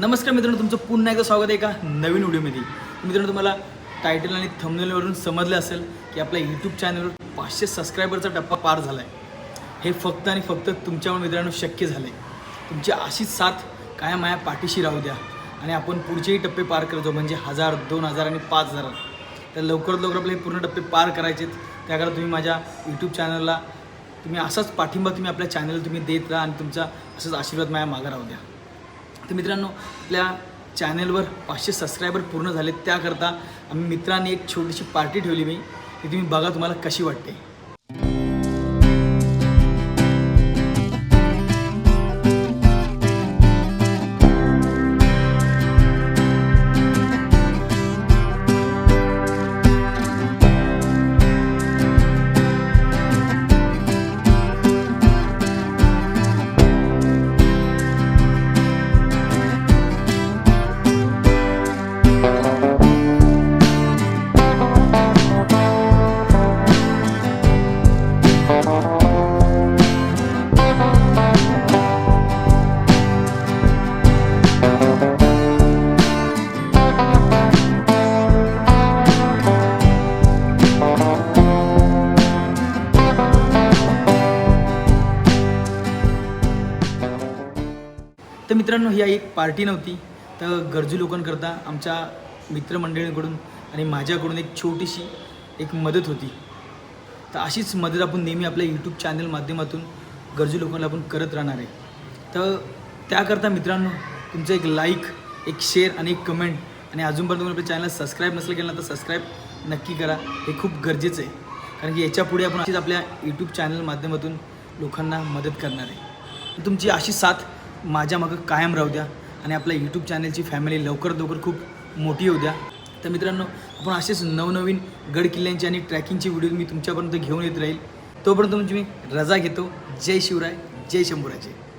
नमस्कार मित्रांनो तुमचं पुन्हा एकदा स्वागत आहे एका नवीन व्हिडिओमध्ये. मित्रांनो तुम्हाला टायटल आणि थंबनेलवरून समजलं असेल की आपल्या यूट्यूब चॅनलवर पाचशे सबस्क्रायबरचा टप्पा पार झाला आहे हे फक्त आणि फक्त तुमच्यामुळे मित्रांनो शक्य झालं आहे तुमची अशीच साथ काय माया पाठीशी राहू द्या आणि आपण पुढचेही टप्पे पार करतो म्हणजे हजार दोन हजार आणि पाच हजार तर लवकरात लवकर आपले हे पूर्ण टप्पे पार करायचे आहेत त्याकरता तुम्ही माझ्या यूट्यूब चॅनलला तुम्ही असाच पाठिंबा तुम्ही आपल्या चॅनलला तुम्ही देत राहा आणि तुमचा असंच आशीर्वाद माझ्या मागं राहू द्या. तर मित्रांनो आपल्या चॅनलवर पाचशे सबस्क्रायबर पूर्ण झाले त्याकरता आम्ही मित्रांनी एक छोटीशी पार्टी ठेवली मी ती तुम्ही बघा तुम्हाला कशी वाटते. तर मित्रांनो ही एक पार्टी नव्हती. तर गरजू लोकांकरता आमच्या मित्रमंडळींकडून आणि माझ्याकडून एक छोटीशी एक मदत होती. तर अशीच मदत आपण नेहमी आपल्या यूट्यूब चॅनल माध्यमातून गरजू लोकांना आपण करत राहणार आहे. तर त्याकरता मित्रांनो तुमचं एक लाईक एक शेअर आणि एक कमेंट आणि अजूनपर्यंत तुम्ही आपल्या चॅनल सबस्क्राईब नसेल केलं तर सबस्क्राईब नक्की करा. हे खूप गरजेचं आहे. कारण की याच्यापुढे आपण अशीच आपल्या यूट्यूब चॅनल माध्यमातून लोकांना मदत करणार आहे. तुमची अशी साथ माझ्या मागं कायम राहू द्या आणि आपल्या यूट्यूब चॅनलची फॅमिली लवकर लवकर खूप मोठी होऊ द्या. तर मित्रांनो आपण असेच नवनवीन गड किल्ल्यांची आणि ट्रॅकिंगची व्हिडिओ मी तुमच्यापर्यंत घेऊन येत राहील. तोपर्यंत तुमची मी रजा घेतो. जय शिवराय जय शंभूराजे.